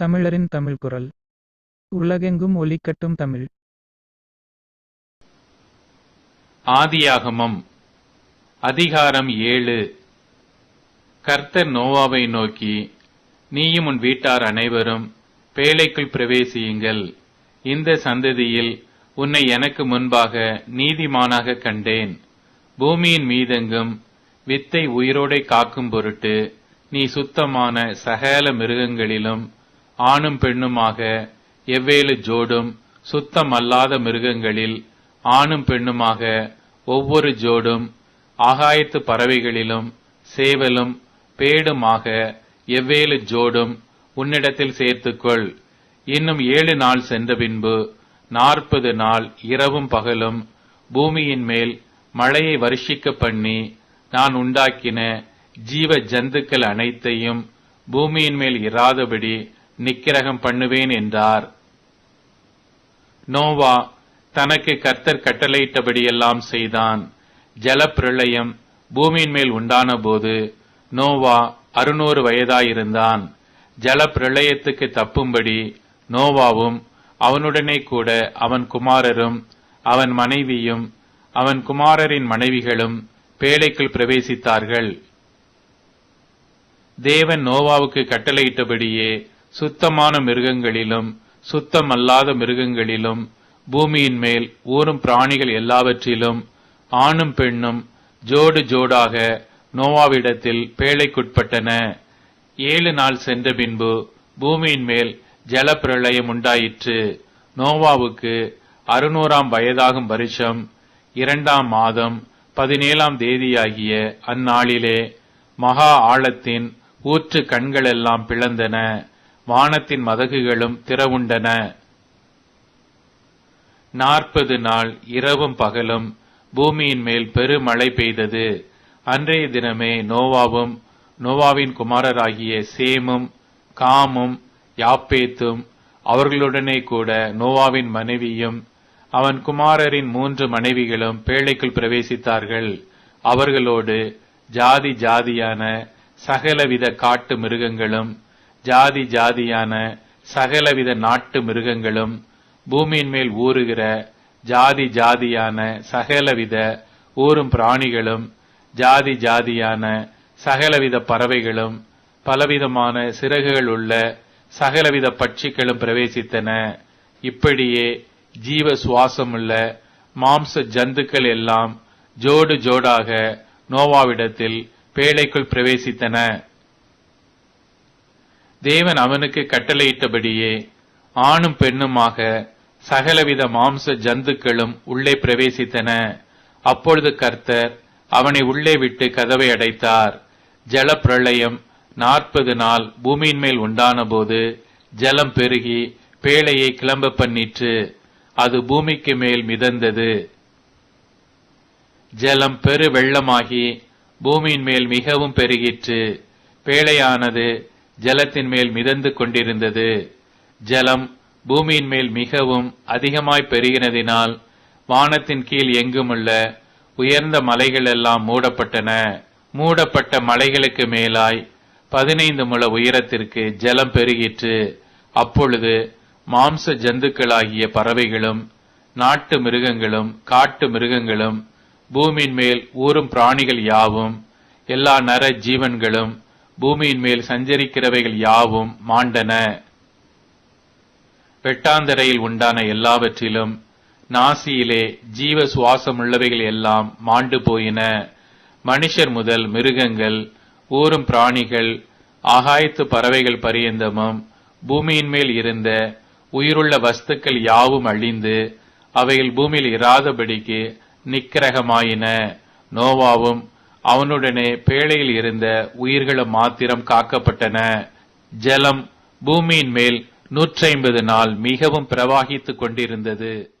தமிழரின் தமிழ் குரல். உலகெங்கும் ஒலிக்கட்டும் தமிழ். ஆதியாகமம் அதிகாரம் ஏழு. கர்த்தர் நோவாவை நோக்கி நீயும் உன் வீட்டார் அனைவரும் பேழைக்குள் பிரவேசியுங்கள். இந்த சந்ததியில் உன்னை எனக்கு முன்பாக நீதிமானாக கண்டேன். பூமியின் மீதெங்கும் வித்தை உயிரோடை காக்கும் பொருட்டு நீ சுத்தமான சகல மிருகங்களிலும் ஆணும் பெண்ணுமாக எவ்வேலு ஜோடும் சுத்தமல்லாத மிருகங்களில் ஆணும் பெண்ணுமாக ஒவ்வொரு ஜோடும் ஆகாயத்து பறவைகளிலும் சேவலும் பேடுமாக எவ்வேலு ஜோடும் உன்னிடத்தில் சேர்த்துக்கொள். இன்னும் ஏழு நாள் சென்ற பின்பு நாற்பது நாள் இரவும் பகலும் பூமியின் மேல் மழையை வருஷிக்க பண்ணி நான் உண்டாக்கின ஜீவ ஜந்துக்கள் அனைத்தையும் பூமியின் மேல் இராதபடி நிக்கிரகம் பண்ணுவேன் என்றார். நோவா தனக்கு கர்த்தர் கட்டளையிட்டபடியெல்லாம் செய்தான். ஜலப்பிரளயம் பூமியின் மேல் உண்டான போது நோவா அறுநூறு வயதாயிருந்தான். ஜலப்பிரளயத்துக்கு தப்பும்படி நோவாவும் அவனுடனே கூட அவன் குமாரரும் அவன் மனைவியும் அவன் குமாரரின் மனைவிகளும் பேழைக்குள் பிரவேசித்தார்கள். தேவன் நோவாவுக்கு கட்டளையிட்டபடியே சுத்தமான மிருகங்களிலும் சுத்தமல்லாத மிருகங்களிலும் பூமியின் மேல் ஊறும் பிராணிகள் எல்லாவற்றிலும் ஆணும் பெண்ணும் ஜோடு ஜோடாக நோவாவிடத்தில் பேழைக்குட்பட்டன. ஏழு நாள் சென்ற பின்பு பூமியின் மேல் ஜலப்பிரளயம் உண்டாயிற்று. நோவாவுக்கு அறுநூறாம் வயதாகும் வருஷம் இரண்டாம் மாதம் பதினேழாம் தேதியாகிய அந்நாளிலே மகா ஆழத்தின் ஊற்று கண்களெல்லாம் பிளந்தன. வானத்தின் மதகுகளும் திறவுண்டன. நாற்பது நாள் இரவும் பகலும் பூமியின் மேல் பெருமழை பெய்தது. அன்றைய தினமே நோவாவும் நோவாவின் குமாரராகிய சேமும் காமும் யாப்பேத்தும் அவர்களுடனே கூட நோவாவின் மனைவியும் அவன் குமாரரின் மூன்று மனைவிகளும் பேழைக்குள் பிரவேசித்தார்கள். அவர்களோடு ஜாதி ஜாதியான சகலவித காட்டு மிருகங்களும் ஜாதி ஜாதியான சகலவித நாட்டு மிருகங்களும் பூமியின் மேல் ஊறுகிற ஜாதி ஜாதியான சகலவித ஊறும் பிராணிகளும் ஜாதி ஜாதியான சகலவித பறவைகளும் பலவிதமான சிறகுகள் உள்ள சகலவித பட்சிகளும் பிரவேசித்தன. இப்படியே ஜீவ சுவாசமுள்ள மாம்ச ஜந்துக்கள் எல்லாம் ஜோடு ஜோடாக நோவாவிடத்தில் பேழைக்குள் பிரவேசித்தன. தேவன் அவனுக்கு கட்டளையிட்டபடியே ஆணும் பெண்ணுமாக சகலவித மாம்ச ஜந்துக்களும் உள்ளே பிரவேசித்தன. அப்பொழுது கர்த்தர் அவனை உள்ளே விட்டு கதவை அடைத்தார். ஜலப்பிரளயம் நாற்பது நாள் பூமியின் மேல் உண்டான போது ஜலம் பெருகி பேழையை கிளம்ப பண்ணிற்று. அது பூமிக்கு மேல் மிதந்தது. ஜலம் பெரு வெள்ளமாகி பூமியின் மேல் மிகவும் பெருகிற்று. பேழையானது ஜலத்தின் மேல் மிதந்து கொண்டிருந்தது. ஜலம் பூமியின் மேல் மிகவும் அதிகமாய் பெருகினதினால் வானத்தின் கீழ் எங்குமுள்ள உயர்ந்த மலைகள் எல்லாம் மூடப்பட்டன. மூடப்பட்ட மலைகளுக்கு மேலாய் பதினைந்து முழ உயரத்திற்கு ஜலம் பெருகிற்று. அப்பொழுது மாம்ச ஜந்துக்களாகிய பறவைகளும் நாட்டு மிருகங்களும் காட்டு மிருகங்களும் பூமியின் மேல் ஊறும் பிராணிகள் யாவும் எல்லா நர ஜீவன்களும் பூமியின் மேல் சஞ்சரிக்கிறவைகள் யாவும் மாண்டன. வெட்டாந்தரையில் உண்டான எல்லாவற்றிலும் நாசியிலே ஜீவ சுவாசம் உள்ளவைகள் எல்லாம் மாண்டு போயின. மனுஷர் முதல் மிருகங்கள் ஊறும் பிராணிகள் ஆகாயத்து பறவைகள் பரியந்தமும் பூமியின் மேல் இருந்த உயிருள்ள வஸ்துக்கள் யாவும் அழிந்து அவைகள் பூமியில் இராதபடிக்கு நிக்கிரகமாயின. நோவாவும் அவனுடனே பேழையில் இருந்த உயிர்களும் மாத்திரம் காக்கப்பட்டன. ஜலம் பூமியின் மேல் நூற்றி ஐம்பது நாள் மிகவும் பிரவாகித்துக் கொண்டிருந்தது.